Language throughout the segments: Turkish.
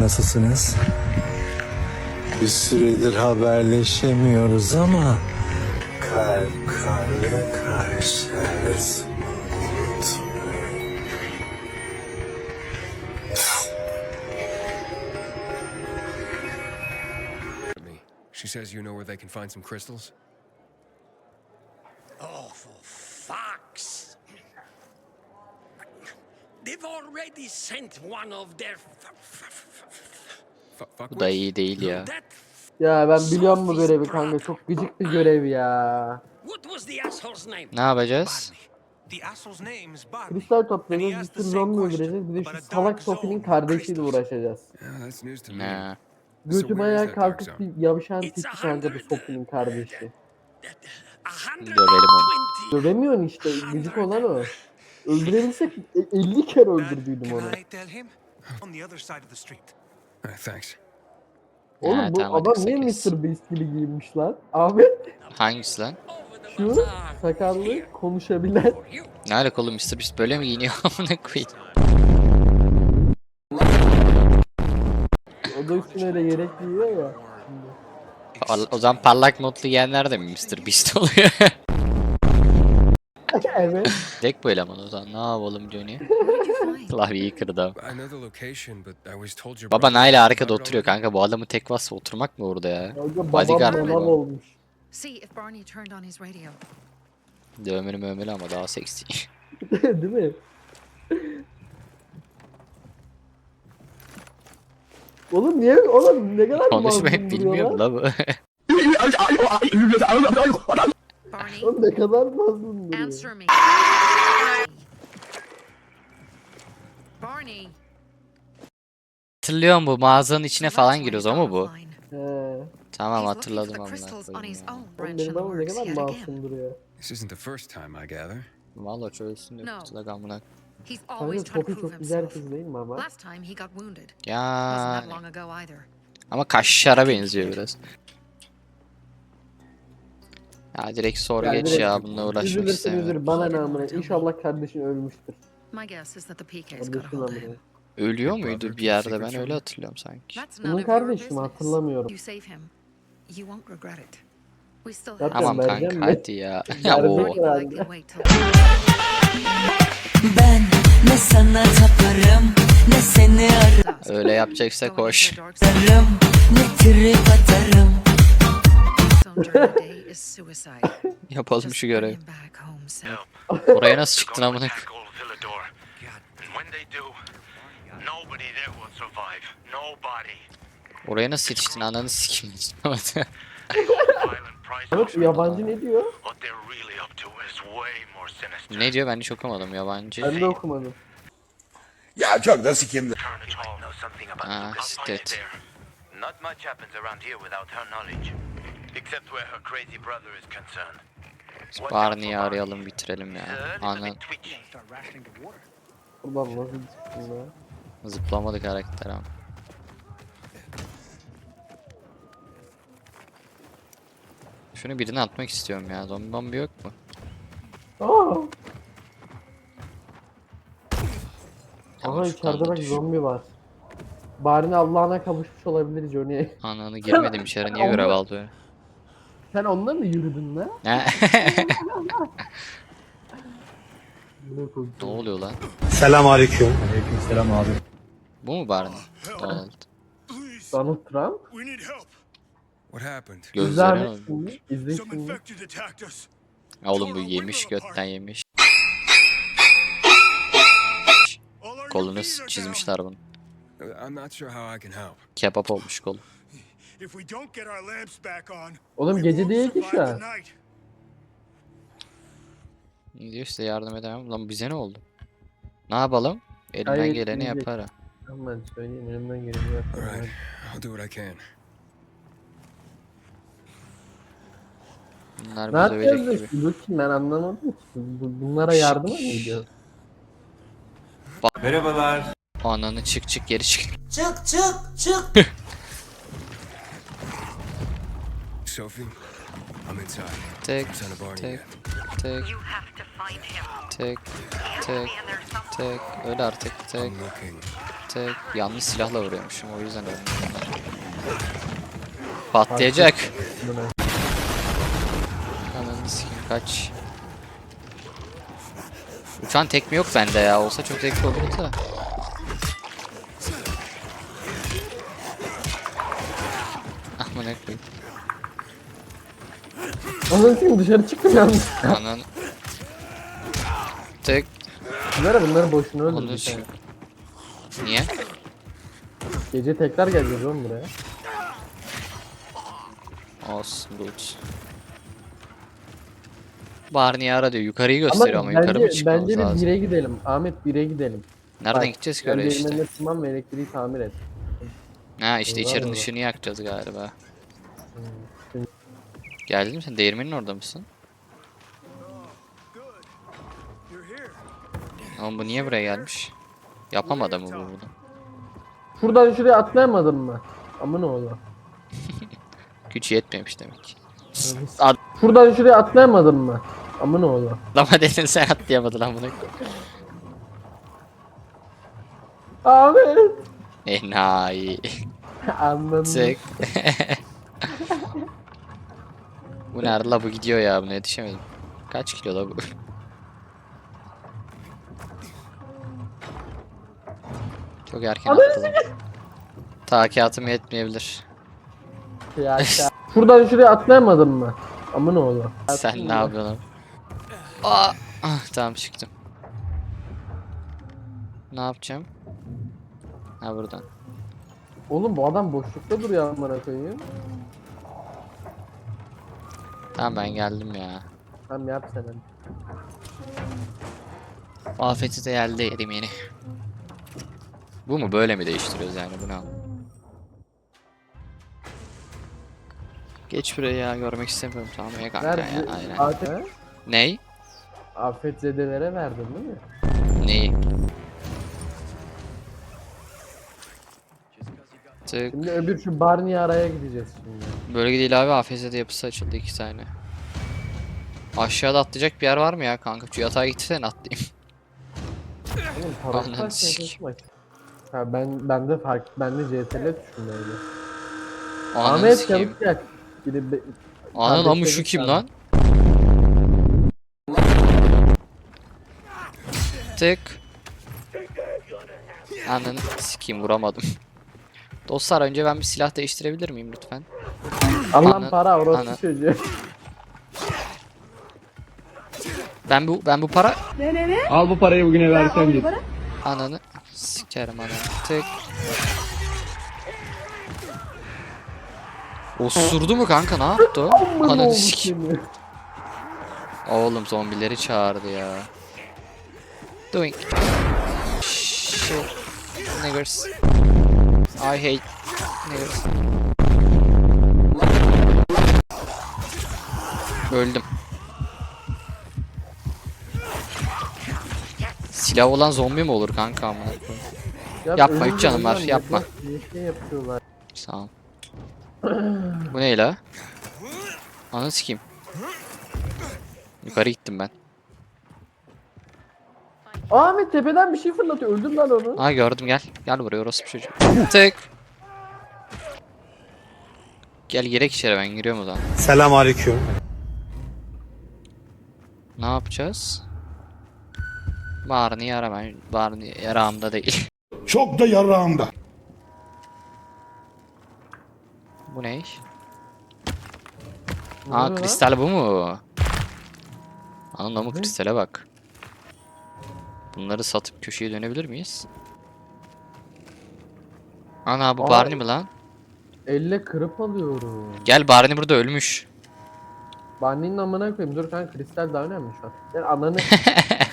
Nasılsınız? Bir süredir haberleşemiyoruz ama kalp kalbe karşı her zaman unutmayın. me. She says you know where they can find some crystals? Oh, for fuck's... They've already sent one of their... Bu da iyi değil ya. Ya ben biliyorum bu görevi kanka çok gıcık bir görev ya. Ne yapacağız? Kristal toplayacağız, bir sürü zombi öldüreceğiz. Bir de şu salak Sophie'nin kardeşiyle uğraşacağız. Ne? Götü where is bayağı that dark kalkıp bir yavşan a kanka bu. Sophie'nin kardeşi. Dövelim onu. Dövemiyorsun işte gıcık olan o. Öldürebilsek e- 50 kere Dad, öldürdüydüm onu. Thanks. Oğlum Ha, bu tamam, hadi adam niye. Mr. Beast gibi giyinmiş lan? Ahmet Hangisi lan? Şu sakallı konuşabilen. Ne alaka oğlum Mr. Beast böyle mi giyiniyor amına koyayım? O da üstüne öyle yelek giyiyor ya. Par- o zaman parlak modlu giyenler de mi Mr. Beast oluyor? evet. Tek bu eleman o zaman ne yapalım Johnny? Klavyeyi kırdı. I know the location, but I was told your Baba brother Nail was arkada oturuyor kanka bu adamı tek vasfı oturmak mı orada ya? Bodyguard mı bu? olmuş. See if Barney turned on his radio. Dövmeli mövmeli ama daha seksi. Değil mi? Oğlum niye oğlum ne kadar Konuşmayı bilmiyor mu la bu? Barney, Oğlum ne kadar duruyor. answer me. Barney. Hatırlıyorum bu mağazanın içine falan giriyoruz mu bu? He. Tamam hatırladım own Oğlum benim ne kadar masum duruyor. This isn't the first time, I gather. Valla çözsün de No. kurtulak amına. He's Kanka always trying to prove çok güzel himself. kız değil mi ama? Last time he got wounded. Ya ama kaşlara benziyor biraz. Ya direkt sor Ya geç direkt ya bununla uğraşmak Üzülürsün istemiyorum. üzülür bana ne amına. İnşallah kardeşin ölmüştür. My guess is that the PK's got a Kardeşin hold of amına. him. Ölüyor muydu bir yerde ben öyle hatırlıyorum sanki. That's none Bunun of your kardeşi mi business. hatırlamıyorum. You save him. You won't regret it. We still Zaten have Tamam vereceğim kanka mi? hadi ya. ya likely wait till Ben ne sana taparım ne seni dusk. Öyle yapacaksa Going koş. into ararım ne trip atarım Yapalım şu bring görev. him back home safe. Oraya nasıl çıktın amına? Oraya nasıl yetiştin ananı price Evet yabancı ne diyor? Ne diyor ben hiç okumadım yabancı. Ben de okumadım. Ya çok da about Ah, there. Not much happens around here without her knowledge. Except where her crazy brother is concerned. Barney'i Barney. arayalım bitirelim ya. a little Anan bit twitchy. Ulan nasıl ya? zıplamadı karakter ama. Şunu birine atmak istiyorum ya. Zombi bombi yok mu? Aa! Ama içeride bak zombi var. Bari Allah'ına kavuşmuş olabilir Johnny. Ananı girmedim içeri niye görev aldı öyle? Sen onunla mı yürüdün lan? Ne? Ne koydun? ne oluyor lan? Selam aleyküm. Selam abi. Bu mu Barney? Donald. Donald Trump? What happened? Gözleri. İzle şimdi. Ya Oğlum bu yemiş götten yemiş. Kolunu çizmişler bunu. I'm not sure how I can help. Kebap olmuş kolu. If we don't get our lamps back on, Oğlum gece değil ki şu survive an. Ne diyor size yardım edemem. Lan bize ne oldu? Ne yapalım? Elimden Hayır, geleni diyecek. yaparım. Tamam ben söyleyeyim elimden geleni yaparım. All right, I'll do what I can. Bunlar Ne bizi dövecek yapacağız gibi. Kim ben anlamadım ki. Bu- Bunlara yardıma mı gidiyor? Merhabalar. Ananı çık çık geri çık. Çık çık çık Sophie, I'm inside. Tek tek yet? tek You have to find him tek tek tek. Öl artık tek. Tek yanlış silahla vuruyormuşum o yüzden öldüm. Patlayacak. Bu ne? Ananı sikeyim kaç. Uçan tekme yok bende ya. Olsa çok zevkli olurdu da. Aman ne Anladın şimdi dışarı çıktım yalnız. Anan. Tek. Bunları bunları boşuna Onu öldürdük. şey- yani. Niye? Gece tekrar geleceğiz oğlum buraya. Olsun good. Barney ara diyor. Yukarıyı gösteriyor ama, yukarı mı bence, çıkmamız bence lazım? bire gidelim. Ahmet bire gidelim. Nereden Bak, gideceğiz ki oraya işte? evinde tırman ve elektriği tamir et. Ha işte Eyvah içerinin ışığını yakacağız galiba. şimdi- Geldin mi sen? Değirmenin orada mısın? Oğlum bu niye buraya gelmiş? Yapamadı mı bu bunu? Şuradan şuraya atlayamadın mı? Amın oğlu. Güç yetmemiş demek. Şuradan şuraya atlayamadın mı? Amın oğlu. Lama dedin sen atlayamadın lan bunu. Ahmet. Enayi. Anladım. Sık. bu nerede la bu gidiyor ya buna yetişemedim. Kaç kilo la bu? Çok erken atladım. Takiyatım yetmeyebilir. Ya, ya. Şuradan şuraya atlayamadın mı? Amın oğlu. Sen ne yapıyorsun? Aa, ah, tamam çıktım. Ne yapacağım? Ha buradan. Oğlum bu adam boşlukta duruyor amına koyayım. Tamam ben geldim ya. Tamam yap sen hadi. Afeti de geldi yedim yeni. Bu mu böyle mi değiştiriyoruz yani bunu al. Geç buraya ya görmek istemiyorum tamam ya kanka Ver ya aynen. Afet, Ney? afet zedelere verdin değil mi? Neyi? Tık. Şimdi öbür şu Barney araya gideceğiz şimdi. Bölge değil abi AFS'de yapısı açıldı iki tane. Aşağıda atlayacak bir yer var mı ya kanka? Şu yatağa gitsene atlayayım. Oğlum taraftar şey maç. Ha ben bende fark bende tuşundaydı. Ananı Ahmet sikeyim. gel. Gidip be- Ananı kardeşlerin şu kim lan? Tık. Ananı sikeyim vuramadım. Dostlar önce ben bir silah değiştirebilir miyim lütfen? Allah'ım Ana- para orası ana. çocuğu. Ben bu ben bu para Al bu parayı bugüne versen git. ananı sikerim ananı. Tık. Osurdu mu kanka ne yaptı o? Ananı seni. Oğlum zombileri çağırdı ya. Doing. Shit. Niggers. I hate niggers. Öldüm. Silah olan zombi mi olur kanka amına koyayım? Ya Yapma, üç canım var, yapma. ne- şey yapıyorlar? Sağ ol. Bu ne la? Ananı sikeyim. Yukarı gittim ben. Ahmet tepeden bir şey fırlatıyor. Öldüm lan onu. Aa gördüm gel. Gel buraya orası bir çocuk. Tık. Gel girek içeri ben giriyorum o zaman. Selam aleyküm. Ne yapacağız? Barney ara ben. Barney yarağımda değil. Çok da yarağımda. bu ne? Aa lan? kristal bu mu? Anam namı Ne? kristale bak. Bunları satıp köşeye dönebilir miyiz? Ana bu Aa, Barney mi lan? Elle kırıp alıyorum. Gel Barney burada ölmüş. Barney'nin amına koyayım. Dur kanka kristal daha önemli şu an. Gel ananı.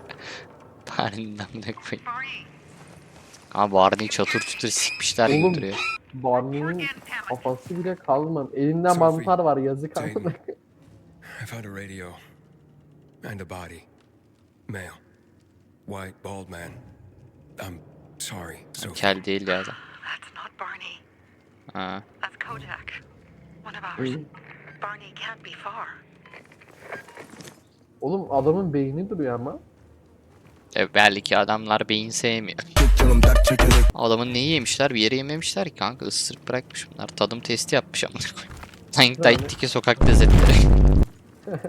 Barney'nin amına koyayım. Aa Barney'i çatır çutur sikmişler gibi Oğlum, duruyor. Barney'nin kafası bile kalmadı. Elinde mantar var yazık amına. I found a radio. And a body. Male. White, bald man. I'm sorry, Sophie. Kel değil ya adam. That's not Barney. Ha. That's Kojak. One of ours. Barney can't be far. Oğlum adamın beyni duruyor ama. E, belki adamlar beyin sevmiyor. Adamın neyi yemişler? Bir yere yememişler ki kanka. Isırıp bırakmış bunlar. Tadım testi yapmış amına koyayım. Sanki Dayıt'taki sokak lezzetleri.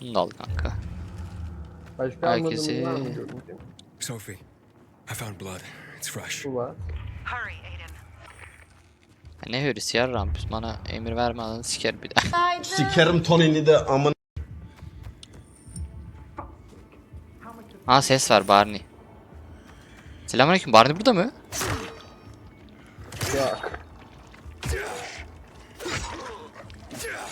Bunu da al kanka. Başka görünce? Sophie, I found blood. It's fresh. Bu var. Hurry, Aiden. Ha, Ne hırısı ya Rampus bana emir verme ananı siker bir daha. Sikerim Tony'ni de amın. Ha ses var Barney. Selamünaleyküm Barney burada mı? Ya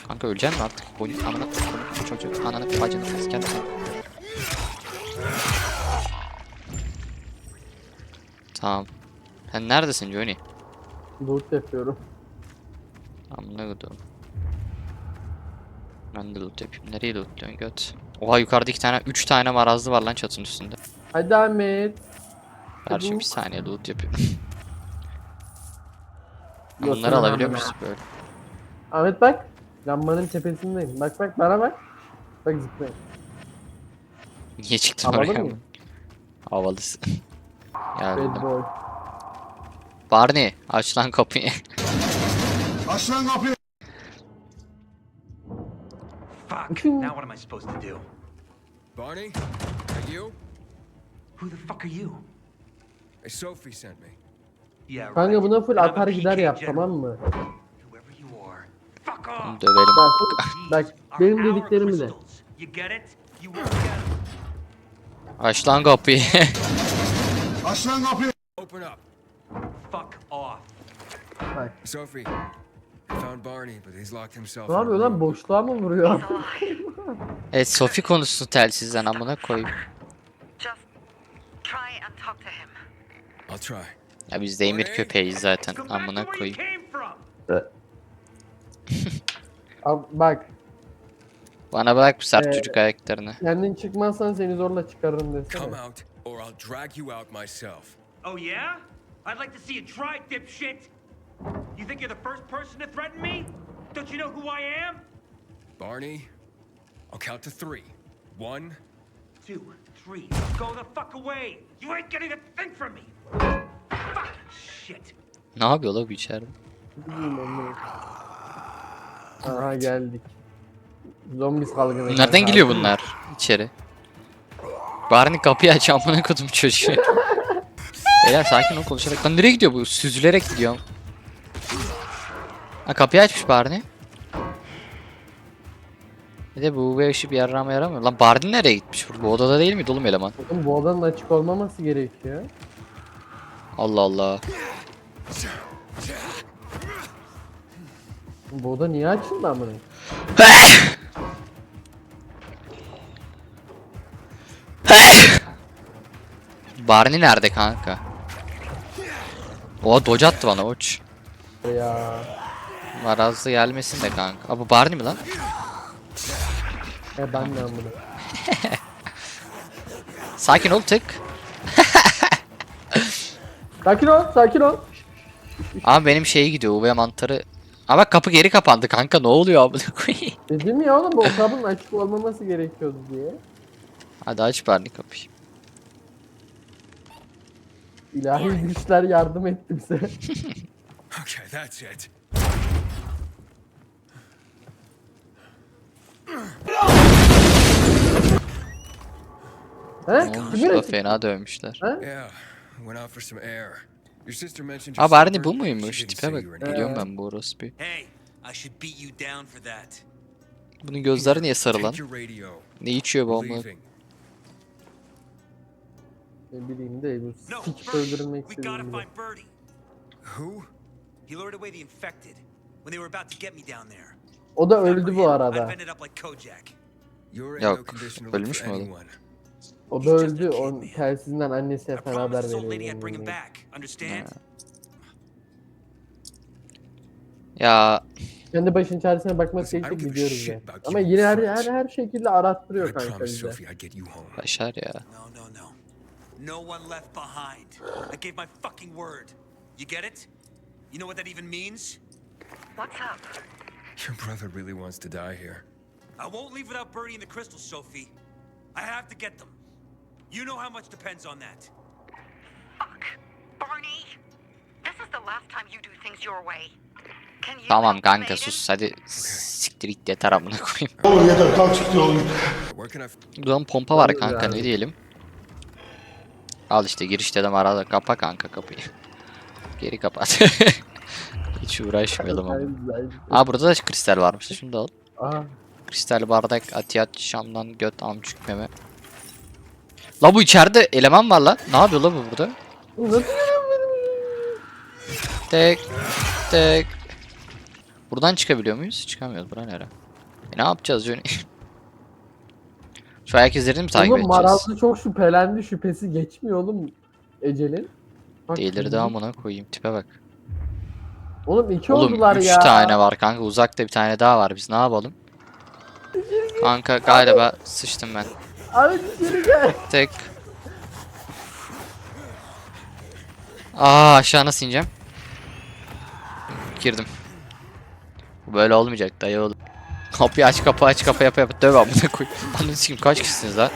Kanka öleceksin mi artık? Boyun ananı koyayım, çocuk ananı bacını siker. Tamam. Sen neredesin Johnny? loot yapıyorum. Amına koydum. Ben de loot yapayım. Nereye lootluyorsun göt? Oha yukarıda iki tane, üç tane marazlı var lan çatının üstünde. Hadi Ahmet. Karşı bu- bir saniye loot yapıyorum. Bunları alabiliyor muyuz böyle? Ahmet bak. Lambanın tepesindeyim. Bak bak bana bak. Bak zıplayın. Niye çıktın Havalı oraya? mı? Havalısın. Bad boy. Barney aç lan kapıyı. Aç lan kapıyı. Fuck. Now what am I supposed to do? Barney? Are you? Who the fuck are you? Sophie sent me. Yeah, Kanka buna full atar gider yap tamam mı? Whoever you are. Fuck off. Dövelim. Bak, bak benim our dediklerimi de. crystals. You get it? You won't get 'em. Aç lan kapıyı. Aç lan kapıyı. Open up. Fuck off. Bak. Sophie, found Barney, but he's locked himself Ne yapıyor lan boşluğa mı vuruyor? evet Sophie konuşsun telsizden amına koyayım. Just try and talk to him. I'll try. Ya biz de emir köpeğiz zaten amına koyayım. Al, bak Bana bırak bu sert Ee, çocuk ayaklarını. kendin çıkmazsan seni zorla çıkarırım desene. Come out, or I'll drag you out myself. Oh yeah? I'd like to see you try, dipshit. You think you're the first person to threaten me? Don't you know who I am? Barney, I'll count to three. One, Two, three. Go the fuck away. You ain't getting a thing from me. Fucking shit. Ne yapıyor la bu içeride? Aha geldik. Zombi salgını. Nereden geliyor bunlar içeri? Barney kapıyı aç amına kodum çocuğu. Beyler sakin ol konuşarak. Lan nereye gidiyor bu? Süzülerek gidiyor. Ha kapıyı açmış Barney. Bir de bu UV ışığı bir yarrağıma yaramıyor. Lan Barney nereye gitmiş? Bu odada değil miydi oğlum eleman? Oğlum bu odanın açık olmaması gerekiyor. Allah Allah. Bu oda niye açıldı amına? Barney nerede kanka? Oha dodge attı bana uç. Ya. Marazlı gelmesin de kanka. Aa bu Barney mi lan? E ben de amına. Sakin ol tık. Sakin ol, sakin ol. Ama benim şeye gidiyor UV mantarı. Ama kapı geri kapandı kanka ne oluyor amına koyayım. Dedim ya oğlum bu kapının açık olmaması gerekiyordu diye. Hadi aç Barney kapıyı. İlahi güçler yardım etti bize. Okay, that's it. He? Ne olmuş Kimin da fena dövmüşler. Yeah, went out for some air. Your sister mentioned Aa your Barney bu muymuş? Tipe bak. Biliyorum ben bu orospu. Hey, I should beat you down for that. Bunun gözleri niye sarı lan? Take your radio. Ne içiyor bu amına? leaving. Ne bileyim de bu sik istediğinde. find Birdie. Who? He lured away the infected when they were about to get me down there. O da öldü bu arada. Yok, ölmüş mü oğlum? anyone. O da öldü. O telsizinden annesine I falan promised haber this old lady veriyor. I'd bring him yani. back. Understand? Ya Kendi başın çaresine bakmak a gidiyoruz ya. about Ama yine her, her her şekilde I arattırıyor kanka bize. Sophie I'd get you home. başar ya. No, one left behind. I gave my fucking word. You get it? You know what that even means? What's up? Your brother really wants to die here. I won't leave without Birdie and the crystals, Sophie. I have to get them. You know how much depends on that. Fuck. Barney, this is the last time you do things your way. Can you Tamam kanka sus hadi siktir git yeter amına koyayım. Oğlum yeter kalk çık yolun. Where can I... Buradan pompa var kanka ne diyelim. Al işte girişte de arada kapa kanka kapıyı. Geri kapat. Hiç uğraşmayalım ama. Aa burada da kristal varmış. Şunu da al. Aha. Kristal bardak, atiyat, şamdan, göt, amcuk, meme. La bu içeride eleman var lan. Ne yapıyor la bu burada? Tek, tek. Buradan çıkabiliyor muyuz? Çıkamıyoruz. Bura nere? E ne yapacağız Johnny? Şu ayak izlerini mi takip Oğlum edeceğiz? Marazlı çok şüphelendi şüphesi geçmiyor oğlum Ecel'in. Delirdi amına koyayım tipe bak. Oğlum iki Oğlum oldular 3 ya. tane var kanka uzakta bir tane daha var biz ne yapalım? Kanka galiba sıçtım ben. Abi geri gel. Tek. Aa aşağı nasıl ineceğim? Girdim. Bu böyle olmayacak dayı oğlum. Kapıyı aç kapı aç kapı yapa yapa döv amına koy. Ananı sikeyim kaç kişisiniz lan?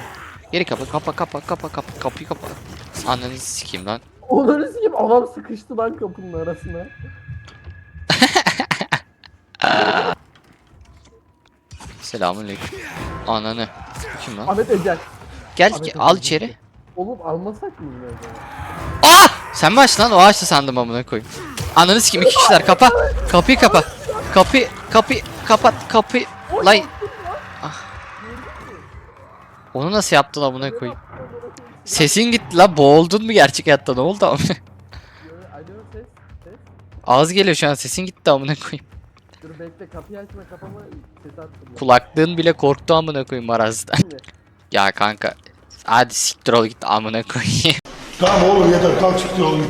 Geri kapa kapa kapa kapa kapa kapıyı kapa. Ananı sikeyim lan. Onları sikeyim adam sıkıştı lan kapının arasına. Selamünaleyküm. Ananı. Kim lan? Ahmet Ecel. Gel Ahmet al Ecel. içeri. Oğlum almasak mı yine acaba? Aa! Sen mi açtın lan? O açtı sandım amına koyayım. Ananı sikeyim iki kişiler kapa. Kapıyı kapa. Kapı kapı kapat kapı. Lan. Ah. Onu nasıl yaptın amına koyayım? Sesin gitti la boğuldun mu gerçek hayatta ne oldu amına? Alo ses ses. Az geliyor şu an sesin gitti amına koyayım. Dur bekle kapıyı açma kapama ses attım. Kulaklığın bile korktu amına koyayım marazdan. Şimdi. ya kanka hadi siktir ol git amına koyayım. Tamam oğlum yeter kalk çık yolun.